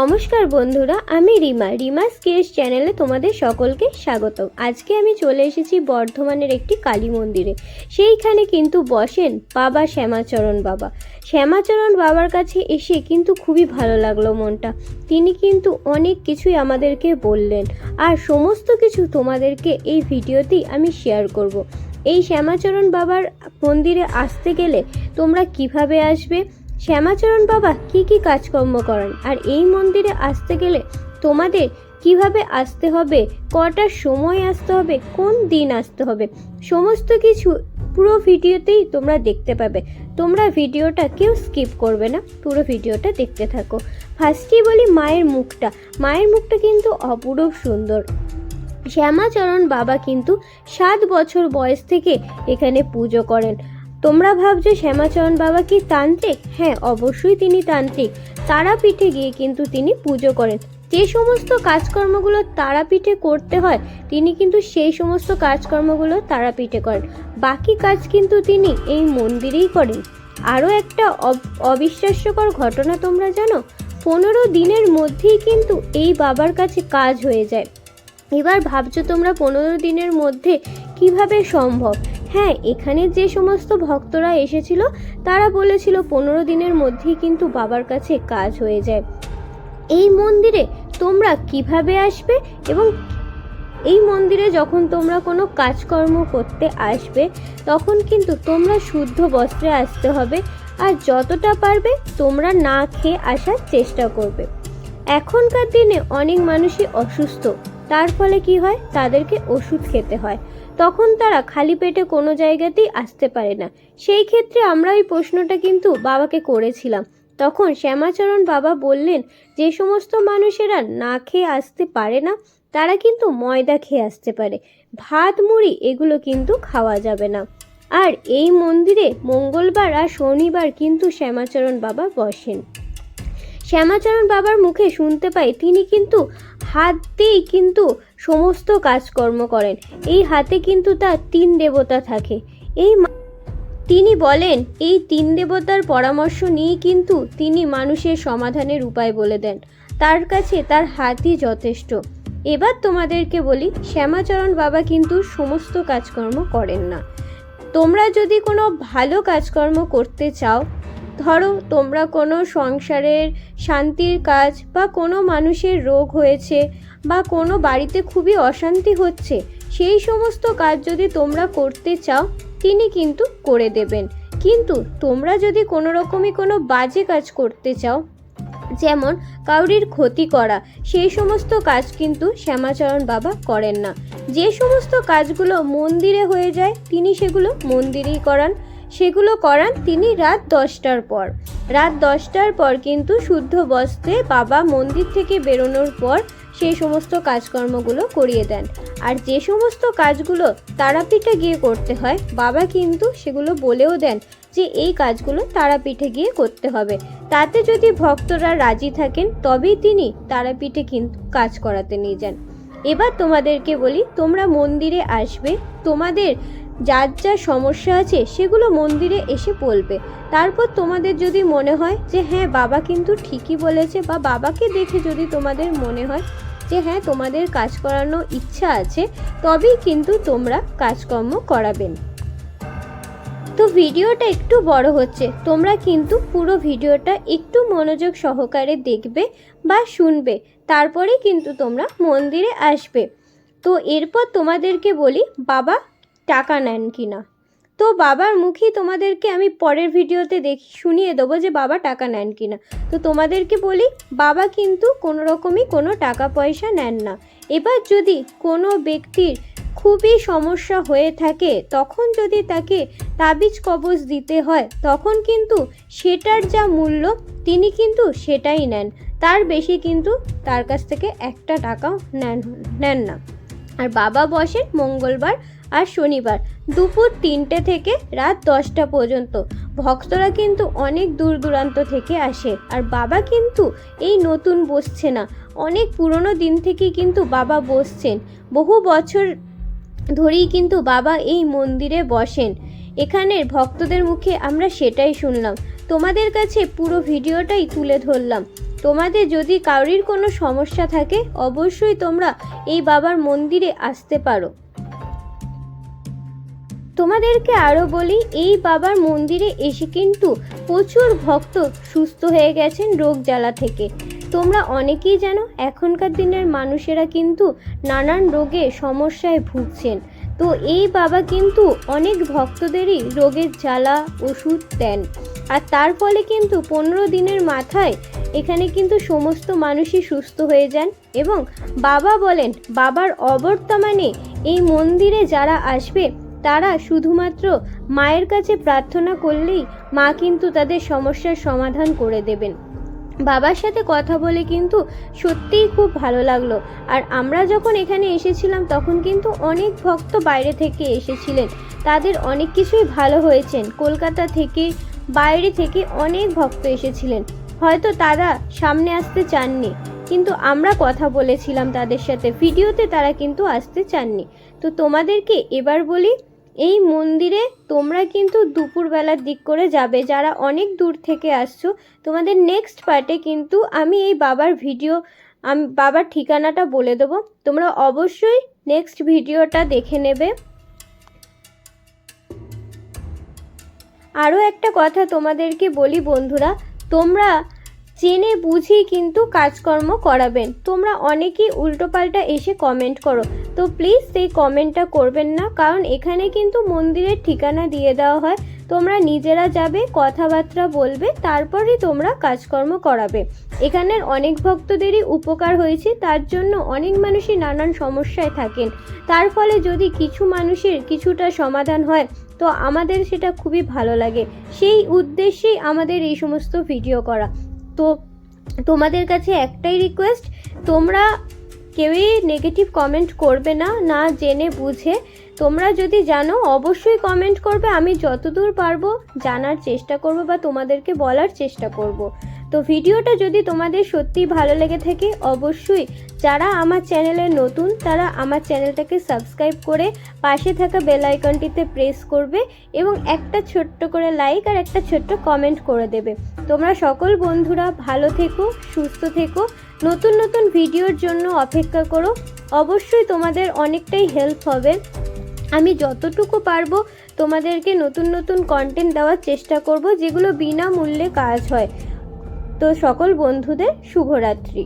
নমস্কার বন্ধুরা, আমি রিমা। রিমা স্কেচ চ্যানেলে তোমাদের সকলকে স্বাগত আজকে আমি চলে এসেছি বর্ধমানের একটি কালী মন্দিরে। সেইখানে কিন্তু বসেন বাবা শ্যামাচরণ বাবা। শ্যামাচরণ বাবার কাছে এসে কিন্তু খুবই ভালো লাগল মনটা। তিনি কিন্তু অনেক কিছুই আমাদেরকে বললেন। আর সমস্ত কিছু তোমাদেরকে এই ভিডিওতেই আমি শেয়ার করব। এই শ্যামাচরণ বাবার মন্দিরে আসতে গেলে তোমরা কীভাবে আসবে? শ্যামাচরণ বাবা কি কি কাজকর্ম করেন? আর এই মন্দিরে আসতে গেলে তোমাদের কীভাবে আসতে হবে? কটার সময় আসতে হবে? কোন দিন আসতে হবে? সমস্ত কিছু পুরো ভিডিওতেই তোমরা দেখতে পাবে। তোমরা ভিডিওটা কেউ স্কিপ করবে না, পুরো ভিডিওটা দেখতে থাকো। ফার্স্টেই বলি মায়ের মুখটা। মায়ের মুখটা কিন্তু অপরূপ সুন্দর। শ্যামাচরণ বাবা কিন্তু সাত বছর বয়স থেকে এখানে পুজো করেন। তোমরা ভাবছ শ্যামাচরণ বাবা কি তান্ত্রিক? হ্যাঁ অবশ্যই তিনি তান্ত্রিক। তারাপীঠে গিয়ে কিন্তু তিনি পুজো করেন। যে সমস্ত কাজকর্মগুলো তারাপীঠে করতে হয়, তিনি কিন্তু সেই সমস্ত কাজকর্মগুলো তারাপীঠে করেন। বাকি কাজ কিন্তু তিনি এই মন্দিরেই করেন। আরও একটা অবিশ্বাস্যকর ঘটনা তোমরা জানো? পনেরো দিনের মধ্যেই কিন্তু এই বাবার কাছে কাজ হয়ে যায়। এবার ভাবছ তোমরা পনেরো দিনের মধ্যে কীভাবে সম্ভব? হ্যাঁ এখানে যে সমস্ত ভক্তরা এসেছিল, তারা বলেছিল পনেরো দিনের মধ্যেই কিন্তু বাবার কাছে কাজ হয়ে যায়। এই মন্দিরে তোমরা কীভাবে আসবে এবং এই মন্দিরে যখন তোমরা কোনো কাজকর্ম করতে আসবে, তখন কিন্তু তোমরা শুদ্ধ বস্ত্রে আসতে হবে আর যতটা পারবে তোমরা না খেয়ে আসার চেষ্টা করবে। এখনকার দিনে অনেক মানুষই অসুস্থ, তার ফলে কি হয়? তাদেরকে ওষুধ খেতে হয়। তখন তারা খালি পেটে কোনো জায়গাতেই আসতে পারে না। সেই ক্ষেত্রে আমরা ওই প্রশ্নটা কিন্তু বাবাকে করেছিলাম। তখন শ্যামাচরণ বাবা বললেন, যে সমস্ত মানুষেরা না খেয়ে আসতে পারে না, তারা কিন্তু ময়দা খেয়ে আসতে পারে। ভাত, মুড়ি এগুলো কিন্তু খাওয়া যাবে না। আর এই মন্দিরে মঙ্গলবার আর শনিবার কিন্তু শ্যামাচরণ বাবা বসেন। শ্যামাচরণ বাবার মুখে শুনতে পাই তিনি কিন্তু হাত দিয়েই কিন্তু সমস্ত কাজকর্ম করেন। এই হাতে কিন্তু তার তিন দেবতা থাকে। এই তিনি বলেন, এই তিন দেবতার পরামর্শ নিয়ে কিন্তু তিনি মানুষের সমাধানের উপায় বলে দেন। তার কাছে তার হাতই যথেষ্ট। এবার তোমাদেরকে বলি, শ্যামাচরণ বাবা কিন্তু সমস্ত কাজকর্ম করেন না। তোমরা যদি কোনো ভালো কাজকর্ম করতে চাও ধরো তোমরা কোনো সংসারের শান্তির কাজ বা কোনো মানুষের রোগ হয়েছে বা কোনো বাড়িতে খুবই অশান্তি হচ্ছে, সেই সমস্ত কাজ যদি তোমরা করতে চাও, তিনি কিন্তু করে দেবেন। কিন্তু তোমরা যদি কোনো রকমই কোনো বাজে কাজ করতে চাও, যেমন কাউরির ক্ষতি করা, সেই সমস্ত কাজ কিন্তু শ্যামাচরণ বাবা করেন না। যে সমস্ত কাজগুলো মন্দিরে হয়ে যায়, তিনি সেগুলো মন্দিরেই করান। সেগুলো করান তিনি রাত দশটার পর। রাত দশটার পর কিন্তু শুদ্ধ বস্ত্রে বাবা মন্দির থেকে বেরোনোর পর সেই সমস্ত কাজকর্মগুলো করিয়ে দেন। আর যে সমস্ত কাজগুলো তারাপীঠে গিয়ে করতে হয়, বাবা কিন্তু সেগুলো বলেও দেন যে এই কাজগুলো তারাপীঠে গিয়ে করতে হবে। তাতে যদি ভক্তরা রাজি থাকেন, তবেই তিনি তারাপীঠে কিন্তু কাজ করাতে নিয়ে যান। এবার তোমাদেরকে বলি, তোমরা মন্দিরে আসবে, তোমাদের যার যা সমস্যা আছে সেগুলো মন্দিরে এসে বলবে। তারপর তোমাদের যদি মনে হয় যে হ্যাঁ বাবা কিন্তু ঠিকই বলেছে বা বাবাকে দেখে যদি তোমাদের মনে হয় যে হ্যাঁ তোমাদের কাজ করানোর ইচ্ছা আছে, তবেই কিন্তু তোমরা কাজকর্ম করাবেন। তো ভিডিওটা একটু বড় হচ্ছে, তোমরা কিন্তু পুরো ভিডিওটা একটু মনোযোগ সহকারে দেখবে বা শুনবে তারপরে কিন্তু তোমরা মন্দিরে আসবে। তো এরপর তোমাদেরকে বলি, বাবা টাকা নেন কি না। তো বাবার মুখেই তোমাদেরকে আমি পরের ভিডিওতে দেখি, শুনিয়ে দেবো যে বাবা টাকা নেন কি না। তো তোমাদেরকে বলি, বাবা কিন্তু কোনো রকমই কোনো টাকা পয়সা নেন না। এবার যদি কোনো ব্যক্তির খুবই সমস্যা হয়ে থাকে, তখন যদি তাকে তাবিজ কবজ দিতে হয়, তখন কিন্তু সেটার যা মূল্য, তিনি কিন্তু সেটাই নেন। তার বেশি কিন্তু তার কাছ থেকে একটা টাকাও নেন নেন না। আর বাবা বসেন মঙ্গলবার আর শনিবার দুপুর তিনটে থেকে রাত দশটা পর্যন্ত। ভক্তরা কিন্তু অনেক দূর দূরান্ত থেকে আসে। আর বাবা কিন্তু এই নতুন বসছে না। অনেক পুরনো দিন থেকেই কিন্তু বাবা বসছেন। বহু বছর ধরেই কিন্তু বাবা এই মন্দিরে বসেন। এখানের ভক্তদের মুখে আমরা সেটাই শুনলাম। তোমাদের কাছে পুরো ভিডিওটাই তুলে ধরলাম। তোমাদের যদি কারোর কোনো সমস্যা থাকে, অবশ্যই তোমরা এই বাবার মন্দিরে আসতে পারো। তোমাদেরকে আরও বলি, এই বাবার মন্দিরে এসে কিন্তু প্রচুর ভক্ত সুস্থ হয়ে গেছেন রোগ জ্বালা থেকে। তোমরা অনেকেই জানো, এখনকার দিনের মানুষেরা কিন্তু নানান রোগে, সমস্যায় ভুগছেন। তো এই বাবা কিন্তু অনেক ভক্তদেরই রোগের জ্বালা, ওষুধ দেন। আর তার ফলে কিন্তু পনেরো দিনের মাথায় এখানে কিন্তু সমস্ত মানুষই সুস্থ হয়ে যান এবং বাবা বলেন, বাবার অবর্তমানে এই মন্দিরে যারা আসবে তারা শুধুমাত্র মায়ের কাছে প্রার্থনা করলেই মা কিন্তু তাদের সমস্যার সমাধান করে দেবেন। বাবার সাথে কথা বলে কিন্তু সত্যিই খুব ভালো লাগল। আর আমরা যখন এখানে এসেছিলাম, তখন কিন্তু অনেক ভক্ত বাইরে থেকে এসেছিলেন। তাদের অনেক কিছুই ভালো হয়েছেন। কলকাতা থেকে, বাইরে থেকে অনেক ভক্ত এসেছিলেন। হয়তো তারা সামনে আসতে চাননি। কিন্তু আমরা কথা বলেছিলাম তাদের সাথে। ভিডিওতে তারা কিন্তু আসতে চাননি। তো তোমাদেরকে এবার বলি এই মন্দিরে তোমরা কিন্তু দুপুরবেলার দিক করে যাবে। যারা অনেক দূর থেকে আসছো, তোমাদের নেক্সট পার্টে কিন্তু আমি এই বাবার ভিডিও আমি, বাবার ঠিকানাটা বলে দেবো। তোমরা অবশ্যই নেক্সট ভিডিওটা দেখে নেবে। আরও একটা কথা তোমাদেরকে বলি বন্ধুরা, তোমরা জেনে বুঝি কিন্তু কাজকর্ম করাবেন। তোমরা অনেকেই উল্টোপাল্টা এসে কমেন্ট করো। তো প্লিজ সেই কমেন্টটা করবেন না, কারণ এখানে কিন্তু মন্দিরের ঠিকানা দিয়ে দেওয়া হয়। তোমরা নিজেরা যাবে, কথাবার্তা বলবে, তারপরেই তোমরা কাজকর্ম করাবে। এখানের অনেক ভক্তদেরই উপকার হয়েছে, তার জন্য অনেক মানুষই নানান সমস্যায় থাকেন। তার ফলে যদি কিছু মানুষের কিছুটা সমাধান হয়, তো আমাদের সেটা খুবই ভালো লাগে। সেই উদ্দেশ্যেই আমাদের এই সমস্ত ভিডিও করা। তো তোমাদের কাছে একটাই রিকোয়েস্ট তোমরা কেউই নেগেটিভ কমেন্ট করবে না না জেনে বুঝে। তোমরা যদি জানো, অবশ্যই কমেন্ট করবে। আমি যতদূর পারব জানার চেষ্টা করব বা তোমাদেরকে বলার চেষ্টা করব। তো ভিডিওটা যদি তোমাদের সত্যিই ভালো লেগে থাকে, অবশ্যই যারা আমার চ্যানেলে নতুন, তারা আমার চ্যানেলটাকে সাবস্ক্রাইব করে পাশে থাকা বেল আইকনটিতে প্রেস করবে এবং একটা ছোট্ট করে লাইক আর একটা ছোট্ট কমেন্ট করে দেবে। তোমরা সকল বন্ধুরা ভালো থেকো, সুস্থ থেকো, নতুন নতুন ভিডিওর জন্য অপেক্ষা করো। অবশ্যই তোমাদের অনেকটাই হেল্প হবে। আমি যতটুকু পারব তোমাদেরকে নতুন নতুন কন্টেন্ট দেওয়ার চেষ্টা করব, যেগুলো বিনামূল্যে কাজ হয়। তো সকল বন্ধুদের শুভরাত্রি।